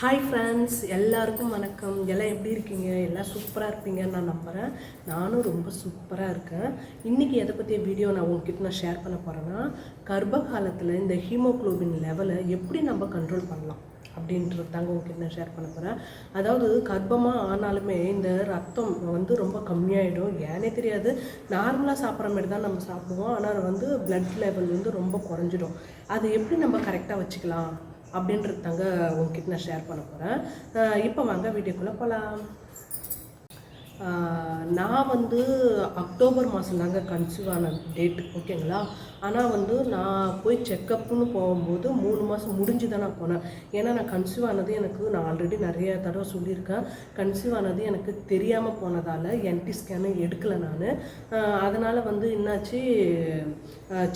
Hi friends எல்லாருக்கும் வணக்கம். எல்லாம் எப்படி இருக்கீங்க? எல்லாம் சூப்பராக இருப்பீங்கன்னு நான் நம்புகிறேன் நானும் ரொம்ப சூப்பராக இருக்கேன். இன்றைக்கி எதை பற்றிய வீடியோ நான் உங்ககிட்ட நான் ஷேர் பண்ண போகிறேன்னா கர்ப்ப காலத்தில் இந்த ஹீமோக்ளோபின் லெவலை எப்படி நம்ம கண்ட்ரோல் பண்ணலாம் அப்படின்றது தாங்க உங்ககிட்ட நான் ஷேர் பண்ண போகிறேன் அதாவது கர்ப்பமாக ஆனாலுமே இந்த ரத்தம் வந்து ரொம்ப கம்மியாயிடும். ஏனே தெரியாது. நார்மலாக சாப்பிட்ற மாதிரி தான் நம்ம சாப்பிடுவோம். ஆனால் வந்து பிளட் லெவல் வந்து ரொம்ப குறைஞ்சிடும். அது எப்படி நம்ம கரெக்டாக வச்சுக்கலாம்? அப்படின்றது தாங்க உங்ககிட்ட நான் ஷேர் பண்ண போகிறேன் இப்போ வாங்க வீடியோக்குள்ளே போகலாம் நான் வந்து அக்டோபர் மாதம் தாங்க கன்சீவ் ஆன டேட்டு ஓகேங்களா ஆனால் வந்து நான் போய் செக்கப்புன்னு போகும்போது மூணு மாதம் முடிஞ்சு தான் நான் போனேன். ஏன்னா நான் கன்சீவ் ஆனது எனக்கு நான் ஆல்ரெடி நிறைய தடவை சொல்லியிருக்கேன். கன்சீவ் ஆனது எனக்கு தெரியாமல் போனதால் என்டி ஸ்கேனு எடுக்கலை நான். அதனால் வந்து என்னாச்சு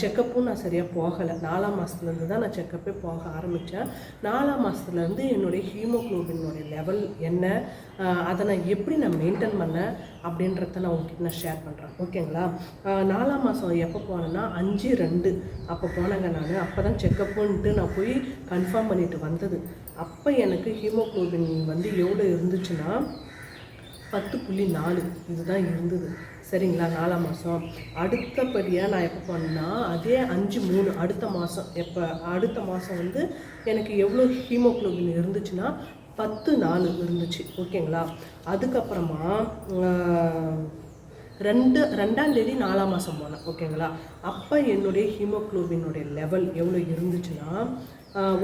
செக்கப்பும் நான் சரியாக போகலை. நாலாம் மாதத்துலேருந்து தான் நான் செக்கப்பே போக ஆரம்பித்தேன் நாலாம் மாதத்துலேருந்து என்னுடைய ஹீமோக்ளோபினோடைய லெவல் என்ன அதை நான் எப்படி நான் மெயின்டைன் பண்ணேன் அப்படின்றத நான் உங்ககிட்ட நான் ஷேர் பண்ணுறேன் ஓகேங்களா நாலாம் மாதம் எப்போ போனேன்னா அஞ்சு ரெண்டு. அப்போ போனேங்க நான். அப்போ தான் செக்கப்புன்ட்டு நான் போய் கன்ஃபார்ம் பண்ணிட்டு வந்தது. அப்போ எனக்கு ஹீமோக்ளோபின் வந்து எவ்வளோ இருந்துச்சுன்னா பத்து புள்ளி நாலு. இதுதான் இருந்தது. சரிங்களா? நாலாம் மாதம் அடுத்தபடியாக நான் எப்போ பண்ணால் அதே அஞ்சு மூணு. அடுத்த மாதம் எப்போ? அடுத்த மாதம் வந்து எனக்கு எவ்வளோ ஹீமோக்ளோபின் இருந்துச்சுன்னா பத்து நாலு இருந்துச்சு. ஓகேங்களா? அதுக்கப்புறமா ரெண்டு ரெண்டாம் தேதி நாலாம் மாதம் போனேன் ஓகேங்களா? அப்போ என்னுடைய ஹீமோக்ளோபினுடைய லெவல் எவ்வளோ இருந்துச்சுன்னா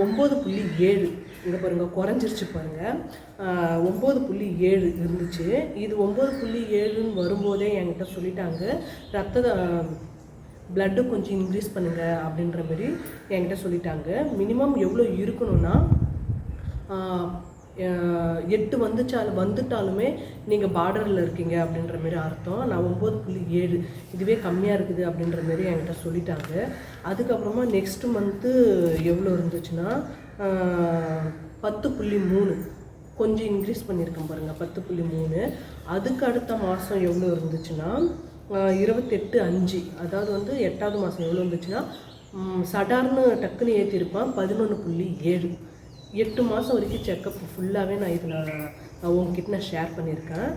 ஒம்பது புள்ளி ஏழு. இங்கே பாருங்கள் குறைஞ்சிருச்சு பாருங்கள் ஒம்பது புள்ளி ஏழு இருந்துச்சு. இது ஒம்பது புள்ளி ஏழுன்னு வரும்போதே என்கிட்ட சொல்லிட்டாங்க. ரத்த பிளட்டு கொஞ்சம் இன்க்ரீஸ் பண்ணுங்கள் அப்படின்ற மாதிரி என்கிட்ட சொல்லிட்டாங்க. மினிமம் எவ்வளோ இருக்கணும்னா எட்டு வந்துச்சாலும் வந்துட்டாலுமே நீங்கள் பார்டரில் இருக்கீங்க அப்படின்ற மாரி அர்த்தம். நான் ஒம்பது புள்ளி ஏழு இதுவே கம்மியாக இருக்குது அப்படின்ற மாரி என்கிட்ட சொல்லிட்டாங்க. அதுக்கப்புறமா நெக்ஸ்ட் மந்த்து எவ்வளோ இருந்துச்சுன்னா பத்து புள்ளி மூணு. கொஞ்சம் இன்க்ரீஸ் பண்ணியிருக்கேன் பாருங்கள் பத்து புள்ளி மூணு. அதுக்கு அடுத்த மாதம் எவ்வளோ இருந்துச்சுன்னா இருபத்தெட்டு அஞ்சு. அதாவது வந்து எட்டாவது மாதம் எவ்வளோ இருந்துச்சுன்னா சடார்னு டக்குன்னு ஏற்றிருப்பான் பதினொன்று புள்ளி ஏழு. எட்டு மாதம் வரைக்கும் செக்கப் ஃபுல்லாகவே நான் இதில் உங்ககிட்ட நான் ஷேர் பண்ணியிருக்கேன்.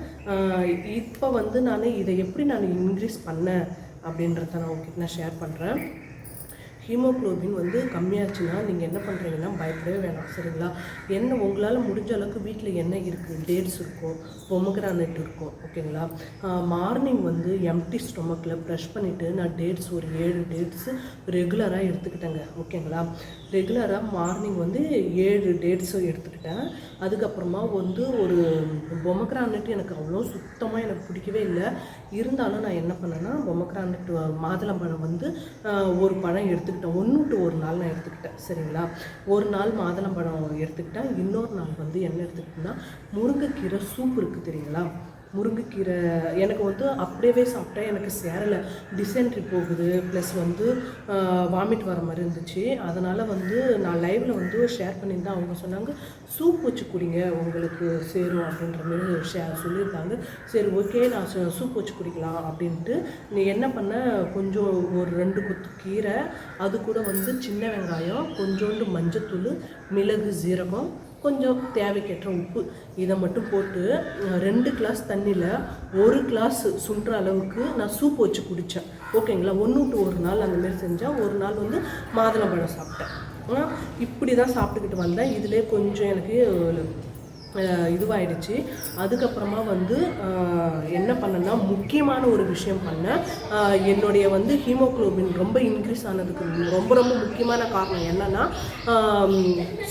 இப்போ வந்து நான் இதை எப்படி நான் இன்க்ரீஸ் பண்ணேன் அப்படின்றத நான் உங்ககிட்ட நான் ஷேர் பண்ணுறேன் ஹீமோக்ளோபின் வந்து கம்மியாச்சுன்னா நீங்கள் என்ன பண்ணுறீங்கன்னா பயப்படவே வேணாம் சரிங்களா? என்ன உங்களால் முடிஞ்ச அளவுக்கு வீட்டில் என்ன இருக்குது டேட்ஸ் இருக்கும் பொமக்ரானட் இருக்கும் ஓகேங்களா? மார்னிங் வந்து எம்டி ஸ்டொமக்கில் ப்ரெஷ் பண்ணிவிட்டு நான் டேட்ஸ் ஒரு ஏழு டேட்ஸு ரெகுலராக எடுத்துக்கிட்டேங்க ஓகேங்களா? ரெகுலராக மார்னிங் வந்து ஏழு டேட்ஸும் எடுத்துக்கிட்டேன் அதுக்கப்புறமா வந்து ஒரு பொமக்ரானட் எனக்கு அவ்வளோ சுத்தமாக எனக்கு பிடிக்கவே இல்லை. இருந்தாலும் நான் என்ன பண்ணேன்னா பொமக்ரானட் மாதுளம்பழம் வந்து ஒரு பழம் எடுத்துக்கிட்டேன். ஒன்று டு ஒரு நாள் நான் எடுத்துக்கிட்டேன். சரிங்களா? ஒரு நாள் மாதுளம்பழம் எடுத்துக்கிட்டேன். இன்னொரு நாள் வந்து என்ன எடுத்துக்கிட்டேன்னா முருங்கைக்கீரை சூப் இருக்குது தெரியுங்களா? முருங்கைக்கீரை எனக்கு வந்து அப்படியே சாப்பிட்டா எனக்கு சேரலை. டிசென்ட்ரி போகுது ப்ளஸ் வந்து வாமிட் வர மாதிரி இருந்துச்சு. அதனால் வந்து நான் லைவில் வந்து ஷேர் பண்ணியிருந்தேன். அவங்க சொன்னாங்க சூப் வச்சு குடிங்க உங்களுக்கு சேரும் அப்படின்ற மாதிரி ஷேர் சொல்லியிருந்தாங்க. சரி ஓகே நான் சூப் வச்சு குடிக்கலாம் அப்படின்ட்டு. நீ என்ன பண்ண கொஞ்சம் ஒரு ரெண்டு கொத்து கீரை அது கூட வந்து சின்ன வெங்காயம் கொஞ்சோண்டு மஞ்சத்தூள் மிளகு ஜீரகம் கொஞ்சம் தேவைக்கேற்ற உப்பு. இதை மட்டும் போட்டு ரெண்டு கிளாஸ் தண்ணியில் ஒரு கிளாஸ் சுண்டுற அளவுக்கு நான் சூப் வச்சு குடித்தேன் ஓகேங்களா? ஒன்று விட்டு ஒரு நாள் அந்த மாதிரி செஞ்சேன். ஒரு நாள் வந்து மாதுளம்பழம் சாப்பிட்டேன். இப்படி தான் சாப்பிட்டுக்கிட்டு வந்தேன். இதிலே கொஞ்சம் எனக்கு அஹ், இதுவாயிடுச்சு. அதுக்கப்புறமா வந்து என்ன பண்ணேன்னா முக்கியமான ஒரு விஷயம் பண்ணேன். என்னுடைய வந்து ஹீமோக்ளோபின் ரொம்ப இன்க்ரீஸ் ஆனதுக்கு ரொம்ப ரொம்ப முக்கியமான காரணம் என்னன்னா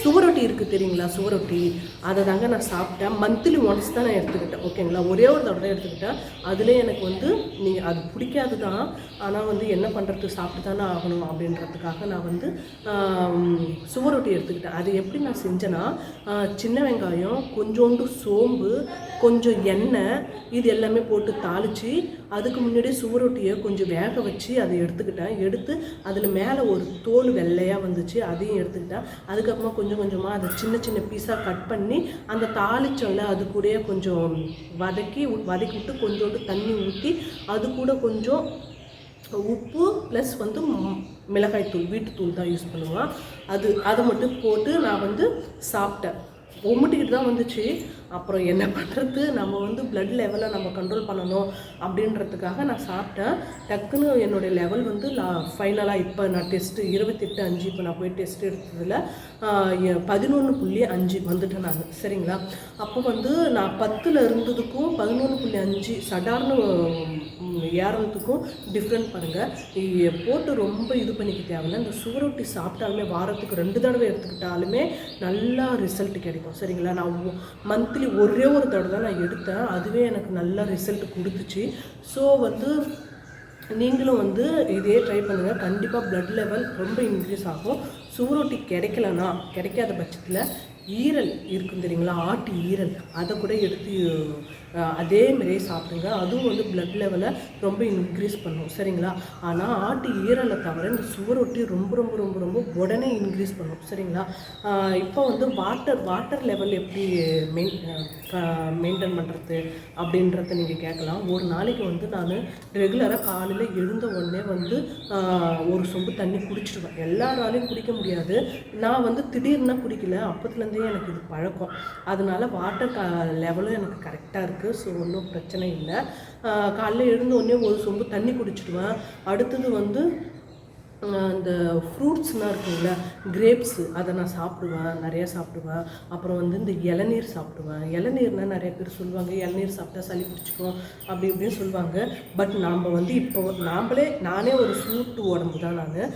சுவரொட்டி இருக்குது தெரியுங்களா? சுவரொட்டி. அதை தாங்க நான் சாப்பிட்டேன். மந்த்லி ஒன்ஸ் தான் நான் எடுத்துக்கிட்டேன். ஓகேங்களா? ஒரே ஒரு தடவை தான் எடுத்துக்கிட்டேன். அதில் எனக்கு வந்து நீங்கள் அது பிடிக்காது தான். ஆனால் வந்து என்ன பண்ணுறது சாப்பிட்டு தானே ஆகணும் அப்படின்றதுக்காக நான் வந்து சுவரொட்டி எடுத்துக்கிட்டேன். அது எப்படி நான் செஞ்சேன்னா சின்ன வெங்காயம் கொஞ்சோண்டு சோம்பு கொஞ்சம் எண்ணெய் இது எல்லாமே போட்டு தாளித்து அதுக்கு முன்னாடி சுவரொட்டியை கொஞ்சம் வேக வச்சு அதை எடுத்துக்கிட்டேன். எடுத்து அதில் மேலே ஒரு தோல் வெள்ளையாக வந்துச்சு அதையும் எடுத்துக்கிட்டேன். அதுக்கப்புறமா கொஞ்சம் கொஞ்சமாக அதை சின்ன சின்ன பீஸாக கட் பண்ணி அந்த தாளிச்சோம்ல அது கூடயே கொஞ்சம் வதக்கி வதக்கி விட்டு கொஞ்சோண்டு தண்ணி ஊற்றி அது கூட கொஞ்சம் உப்பு ப்ளஸ் வந்து மிளகாய் தூள் வீட்டுத்தூள் தான் யூஸ் பண்ணுவேன் அது அதை மட்டும் போட்டு நான் வந்து சாப்பிட்டேன். உமிட்டிக்கிட்டு தான் வந்துச்சு. அப்புறம் என்ன பண்ணுறது நம்ம வந்து பிளட் லெவலை நம்ம கண்ட்ரோல் பண்ணணும் அப்படின்றதுக்காக நான் சாப்பிட்டேன். டக்குன்னு என்னுடைய லெவல் வந்து லா ஃபைனலாக இப்போ நான் டெஸ்ட்டு இருபத்தெட்டு அஞ்சு இப்போ நான் போய் டெஸ்ட் எடுத்ததில் பதினொன்று புள்ளி அஞ்சு வந்துட்டேன் நான். சரிங்களா? அப்போ வந்து நான் பத்தில் இருந்ததுக்கும் பதினொன்று புள்ளி அஞ்சு சடார்னு ம், ஏறதுக்கும் டிஃப்ரெண்ட் பாருங்கள் போட்டு ரொம்ப இது பண்ணிக்க தேவையில்ல. இந்த சுவரொட்டி சாப்பிட்டாலுமே வாரத்துக்கு ரெண்டு தடவை எடுத்துக்கிட்டாலுமே நல்லா ரிசல்ட் கிடைக்கும். சரிங்களா? நான் மந்த்லி ஒரே ஒரு தடவை தான் நான் எடுத்தேன். அதுவே எனக்கு நல்ல ரிசல்ட் கொடுத்துச்சு. ஸோ வந்து நீங்களும் வந்து இதே ட்ரை பண்ணுங்கள் கண்டிப்பாக ப்ளட் லெவல் ரொம்ப இன்க்ரீஸ் ஆகும். சுவரொட்டி கிடைக்கலனா கிடைக்காத பட்சத்தில் ஈரல் இருக்கும் தெரியுங்களா? ஆட்டு ஈரல். அதை கூட எடுத்து அதே மாதிரியே சாப்பிடுங்க. அதுவும் வந்து பிளட் லெவலை ரொம்ப இன்க்ரீஸ் பண்ணும். சரிங்களா? ஆனால் ஆட்டு ஈரலை தவிர இந்த சுவரொட்டி ரொம்ப ரொம்ப ரொம்ப ரொம்ப உடனே இன்க்ரீஸ் பண்ணும். சரிங்களா? இப்போ வந்து வாட்டர் வாட்டர் லெவல் எப்படி மெயின் மெயின்டைன் பண்ணுறது அப்படின்றத நீங்கள் கேட்கலாம். ஒரு நாளைக்கு வந்து நான் ரெகுலராக காலையில் எழுந்த உடனே வந்து ஒரு சொம்பு தண்ணி குடிச்சிடுவேன். எல்லாராலையும் குடிக்க முடியாது. நான் வந்து திடீர்னு குடிக்கல. அப்பத்துலேருந்தே எனக்கு இது பழக்கம். அதனால வாட்டர் க லெவலும் எனக்கு கரெக்டாக இருக்குது ஸோ ஒன்றும் பிரச்சனை இல்லை. காலையில் காலைல எழுந்த உடனே ஒரு சொம்பு தண்ணி குடிச்சிடுவேன். அடுத்தது வந்து இந்த ஃப்ரூட்ஸ்லாம் இருக்குங்கள கிரேப்ஸு அதை நான் சாப்பிடுவேன். நிறையா சாப்பிடுவேன். அப்புறம் வந்து இந்த இளநீர் சாப்பிடுவேன். இளநீர்னால் நிறைய பேர் சொல்லுவாங்க இளநீர் சாப்பிட்டா சளி பிடிச்சிக்கும் அப்படி இப்படின்னு சொல்லுவாங்க. பட் நாம் வந்து இப்போ நாம்ளே நானே ஒரு சூட்டு உடம்பு தான் நான்.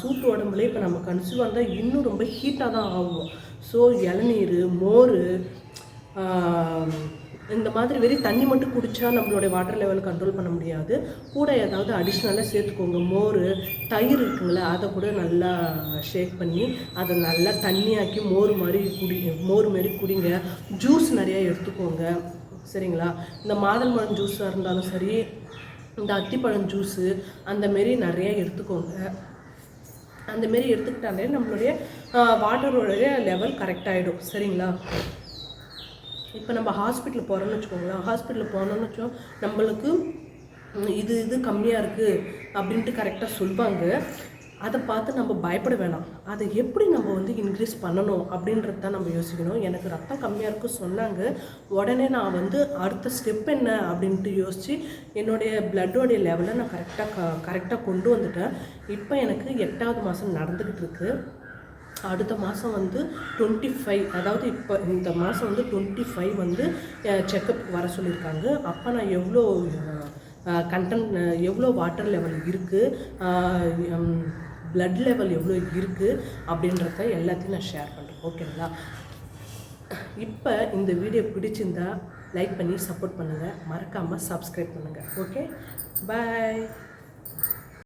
சூட்டு உடம்புல இப்போ நம்ம கன்சியூவ் இருந்தால் இன்னும் ரொம்ப ஹீட்டாக தான் ஆகும். ஸோ இளநீர் மோர் இந்த மாதிரி வெறும் தண்ணி மட்டும் குடித்தா நம்மளுடைய வாட்டர் லெவல் கண்ட்ரோல் பண்ண முடியாது. கூட ஏதாவது அடிஷ்னலாக சேர்த்துக்கோங்க. மோர் தயிர் இருக்குங்களே அதை கூட நல்லா ஷேக் பண்ணி அதை நல்லா தண்ணியாக்கி மோர் மாதிரி குடி மோர் மாதிரி குடிங்க. ஜூஸ் நிறையா எடுத்துக்கோங்க. சரிங்களா? இந்த மாதுளம்பழம் ஜூஸாக இருந்தாலும் சரி இந்த அத்திப்பழம் ஜூஸு அந்த மாரி எடுத்துக்கோங்க. அந்த மாரி எடுத்துக்கிட்டாலே நம்மளுடைய வாட்டரோடைய லெவல் கரெக்ட் ஆகிடும் சரிங்களா? இப்போ நம்ம ஹாஸ்பிட்டல் போகிறோம்னு வச்சுக்கோங்களேன். ஹாஸ்பிட்டலில் போனோம்னு வச்சோம் நம்மளுக்கு இது இது கம்மியாக இருக்குது அப்படின்ட்டு கரெக்டாக சொல்லுவாங்க அதை பார்த்து நம்ம பயப்பட வேணாம். அதை எப்படி நம்ம வந்து இன்க்ரீஸ் பண்ணணும் அப்படின்றது தான் நம்ம யோசிக்கணும். எனக்கு ரத்தம் கம்மியாக இருக்கு சொன்னாங்க. உடனே நான் வந்து அடுத்த ஸ்டெப் என்ன அப்படின்ட்டு யோசித்து என்னுடைய பிளட்டோடைய லெவலை நான் கரெக்டாக க கரெக்டாக கொண்டு வந்துட்டேன். இப்போ எனக்கு எட்டாவது மாதம் நடந்துக்கிட்டு இருக்குது அடுத்த மாதம் வந்து டுவெண்ட்டி ஃபைவ் அதாவது இப்போ இந்த மாதம் வந்து டுவெண்ட்டி ஃபைவ் வந்து செக்கப் வர சொல்லியிருக்காங்க. அப்போ நான் எவ்வளோ கண்டன் எவ்வளோ வாட்டர் லெவல் இருக்குது பிளட் லெவல் எவ்வளோ இருக்குது அப்படின்றத எல்லாத்தையும் நான் ஷேர் பண்ணுறேன் ஓகேங்களா? இப்போ இந்த வீடியோ பிடிச்சிருந்தா லைக் பண்ணி சப்போர்ட் பண்ணுங்கள் மறக்காமல் சப்ஸ்கிரைப் பண்ணுங்கள் ஓகே பாய்